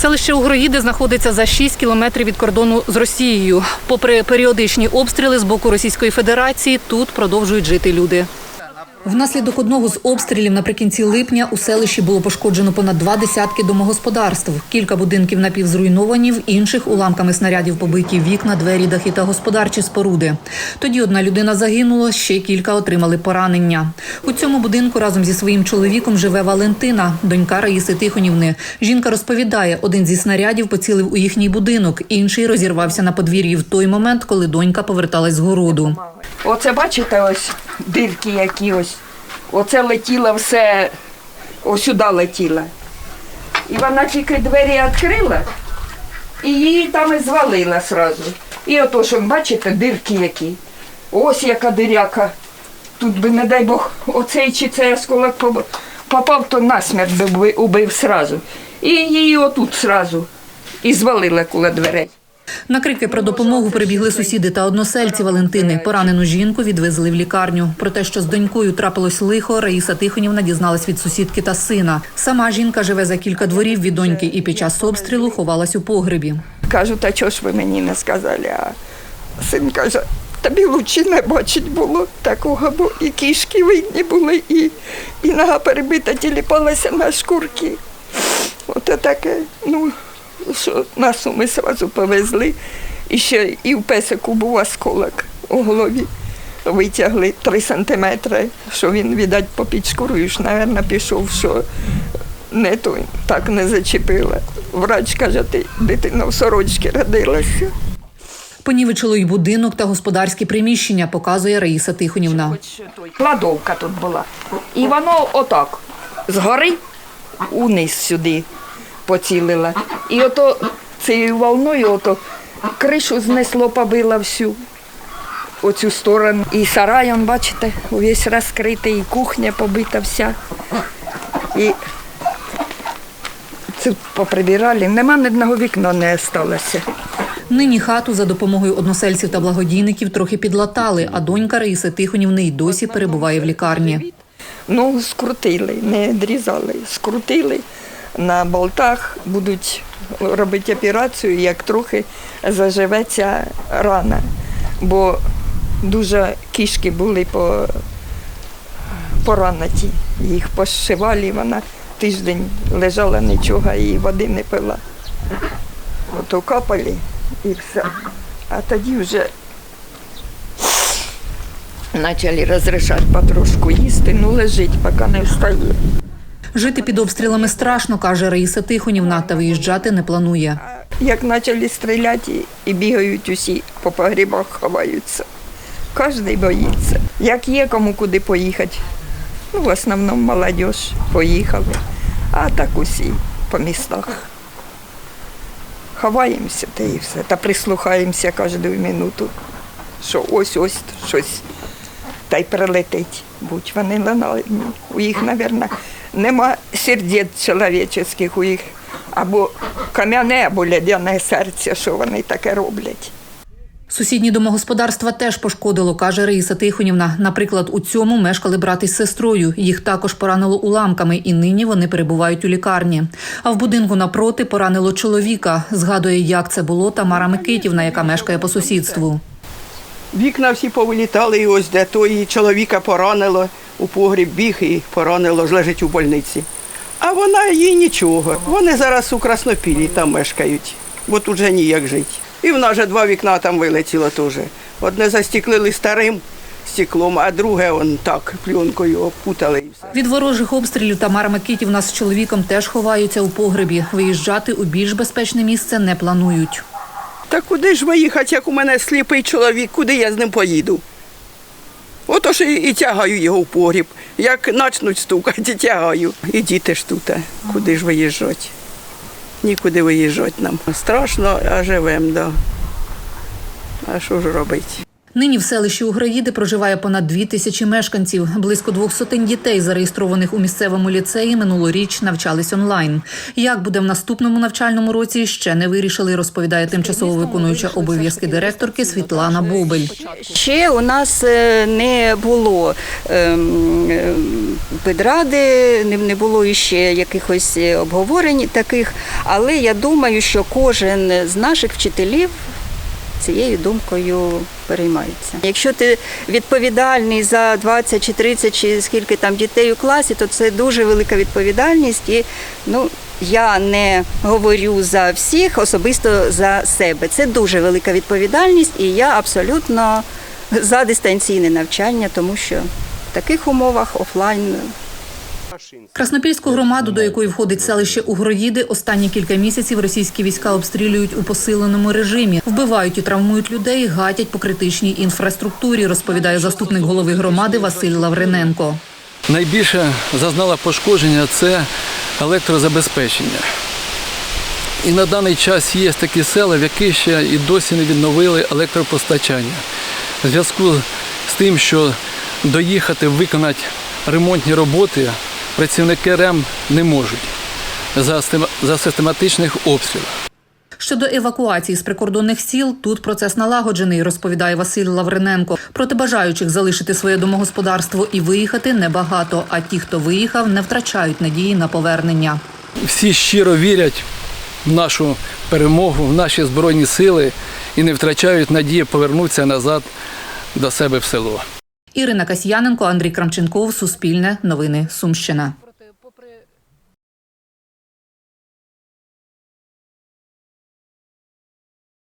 Селище Угроїди знаходиться за 6 кілометрів від кордону з Росією. Попри періодичні обстріли з боку Російської Федерації, тут продовжують жити люди. Внаслідок одного з обстрілів наприкінці липня у селищі було пошкоджено понад два десятки домогосподарств. Кілька будинків напівзруйновані, в інших уламками снарядів побиті вікна, двері, дахи та господарчі споруди. Тоді одна людина загинула, ще кілька отримали поранення. У цьому будинку разом зі своїм чоловіком живе Валентина, донька Раїси Тихонівни. Жінка розповідає, один зі снарядів поцілив у їхній будинок, інший розірвався на подвір'ї в той момент, коли донька поверталась з городу. Оце бачите, ось дирки які ось. Оце летіло все, ось сюди летіло. І вона тільки двері відкрила, і її там і звалила сразу. І ото що, бачите, дирки які. Ось яка диряка. Тут би, не дай Бог, оцей чи цей осколок попав, то насмерть би убив сразу. І її отут сразу. І звалила коло дверей. На крики про допомогу прибігли сусіди та односельці Валентини. Поранену жінку відвезли в лікарню. Про те, що з донькою трапилось лихо, Раїса Тихонівна дізналась від сусідки та сина. Сама жінка живе за кілька дворів від доньки і під час обстрілу ховалась у погребі. Кажу, та чого ж ви мені не сказали? А син каже, тобі лучше не бачить було такого, бо і кішки видні були, і, і нога перебита, тіліпалася на шкурки. Ото таке, ну, що нас ми одразу повезли. І ще і в песику був осколок у голові. Витягли три сантиметри, що він, видать, попід шкурою ж, мабуть, пішов, що не той, так не зачепила. Врач каже, ти дитина в сорочці родилася. Понівечило й будинок та господарські приміщення, показує Раїса Тихонівна. Кладовка тут була. І воно отак, згори униз сюди поцілила. І ото цією волною ото кришу знесло, побило всю. Оцю сторону. І сарай, он, бачите, увесь розкритий, і кухня побита вся. І тут поприбирали. Нема ні одного вікна не залишилося. Нині хату за допомогою односельців та благодійників трохи підлатали, а донька Раїси Тихонівни й досі перебуває в лікарні. Ну, скрутили, не відрізали, скрутили на болтах, будуть робити операцію, як трохи заживеться рана. Бо дуже кішки були по, поранені. Їх пошивали, вона тиждень лежала нічого і води не пила. Ото капали і все. А тоді вже почали розрішати потрошку їсти, ну лежить, поки не встає. Жити під обстрілами страшно, каже Раїса Тихонівна, та виїжджати не планує. Як почали стріляти і бігають усі по погрібах, ховаються. Кожен боїться. Як є кому куди поїхати. Ну, в основному молодь поїхали, а так усі по містах. Ховаємося та і все. Та прислухаємося кожну минуту, що ось-ось щось та й прилетить. Будь вони наледні. У їх, мабуть, нема сердець чоловічих, у їх або кам'яне, або лядяне серце, що вони таке роблять. Сусідні домогосподарства теж пошкодило, каже Раїса Тихонівна. Наприклад, у цьому мешкали брат із сестрою. Їх також поранило уламками, і нині вони перебувають у лікарні. А в будинку напроти поранило чоловіка. Згадує, як це було Тамара Микитівна, яка мешкає по сусідству. Вікна всі повилітали, і ось де то і чоловіка поранило у погріб біг і поранило, лежить у больниці. А вона їй нічого. Вони зараз у Краснопілі там мешкають, бо тут же ніяк жити. І в нас же два вікна там вилетіло теж. Одне застіклили старим стеклом, а друге он так пленкою обпутали і все. Від ворожих обстрілів Тамара Микитівна з чоловіком теж ховаються у погребі. Виїжджати у більш безпечне місце не планують. Та куди ж виїхати, як у мене сліпий чоловік, куди я з ним поїду? Ото ж і, і тягаю його в погріб. Як начнуть стукати, тягаю. І діти ж тут, куди ж виїжджати? Нікуди виїжджати нам. Страшно, а живемо, да. А що ж робити? Нині в селищі Угроїди проживає понад дві тисячі мешканців. Близько двох сотень дітей, зареєстрованих у місцевому ліцеї, минулоріч навчались онлайн. Як буде в наступному навчальному році, ще не вирішили, розповідає тимчасово виконуюча обов'язки директорки Світлана Бобель. Ще у нас е, не було ем, е, педради, не, було іще якихось е, обговорень таких, але я думаю, що кожен з наших вчителів цією думкою переймається. Якщо ти відповідальний за 20 чи 30 чи скільки там дітей у класі, то це дуже велика відповідальність. І ну, я не говорю за всіх, особисто за себе. Це дуже велика відповідальність, і я абсолютно за дистанційне навчання, тому що в таких умовах офлайн Краснопільську громаду, до якої входить селище Угроїди, останні кілька місяців російські війська обстрілюють у посиленому режимі, вбивають і травмують людей, гатять по критичній інфраструктурі, розповідає заступник голови громади Василь Лавриненко. Найбільше зазнала пошкодження це електрозабезпечення. І на даний час є такі села, в яких ще і досі не відновили електропостачання. В зв'язку з тим, що доїхати, виконати ремонтні роботи працівники РЕМ не можуть за систематичних обстрілів. Щодо евакуації з прикордонних сіл, тут процес налагоджений, розповідає Василь Лавриненко. Проти бажаючих залишити своє домогосподарство і виїхати небагато. А ті, хто виїхав, не втрачають надії на повернення. Всі щиро вірять в нашу перемогу, в наші збройні сили і не втрачають надії повернутися назад до себе в село. Ірина Касьяненко, Андрій Крамченков, Суспільне, Новини Сумщина.